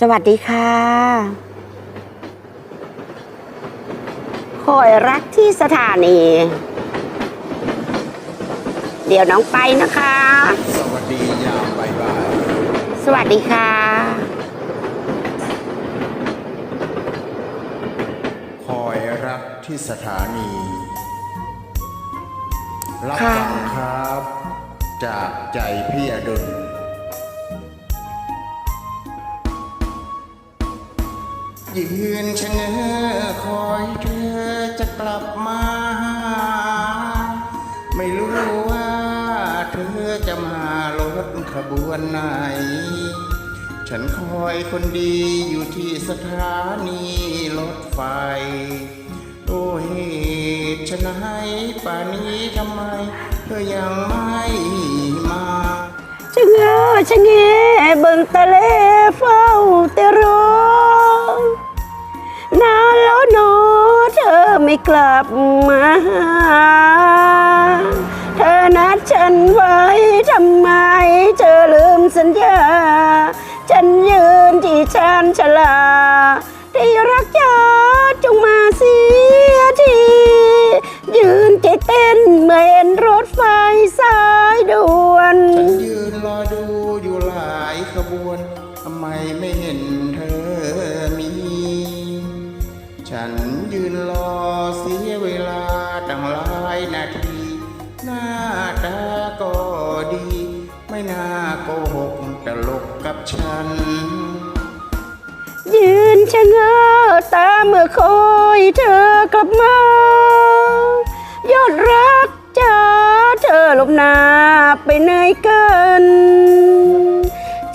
สวัสดีค่ะคอยรักที่สถานี เดี๋ยวน้องไปนะคะ สวัสดียามบ่ายบ่ายสวัสดีค่ะ คอยรักที่สถานี รับค่ะฟังครับ จากใจพี่อดุล ยืนชะเง้อคอยเธอจะกลับมา ไม่รู้ว่าเธอจะมารถขบวนไหน ฉันคอยคนดีอยู่ที่สถานีรถไฟ โอ้เหตุฉะไหนป่านนี้ทำไม เธอยังไม่มาชะเง้อชะเงเบิ่งตะเลเฝ้า ไม่กลับมา เธอนัดฉันไว้ทำไม เธอลืมสัญญา ฉันยืนที่ฉันชลา ที่รักยาจงมาเสียที ยืนใจเต้นเมื่อเห็น ฉันยืนรอเสียเวลาตั้งหลายนาที หน้าตาก็ดี ไม่น่าโกหกตลกกับฉัน ยืนชะเง้อตาเมื่อคอยเธอกลับมา ยอดรักจ้าเธอหลบหน้าไปไหนกัน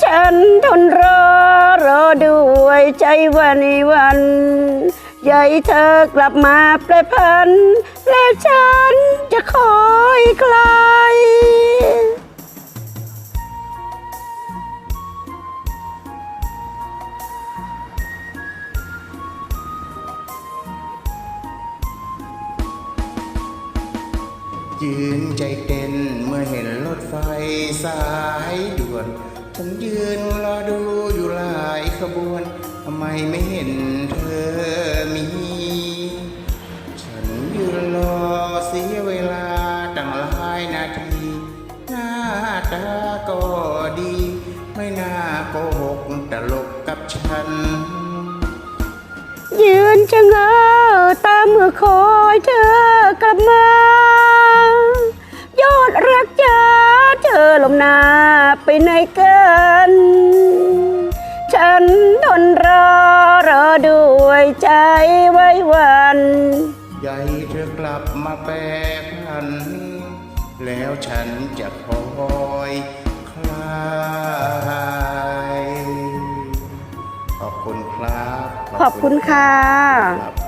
ฉันทนรอรอด้วยใจวันวัน ใหญ่เธอกลับมาแปรพันแล้วฉันจะคอยใครยืนใจเต้นเมื่อเห็นรถไฟสายด่วน ฉันยืนรอดูอยู่หลายขบวน ทำไมไม่เห็นเธอ ตาก็ดี ไม่น่าโกหกตลกกับฉัน ยืนชะเง้อตามเมื่อคอยเธอกลับมา ยอดรักจ้าเธอลมหนาไปไหนกันฉันทนรอรอด้วยใจไว้วัน ใหญ่เธอกลับมาแปรพัน แล้วฉันจะคอยคลายขอบคุณครับ ขอบคุณค่ะครับ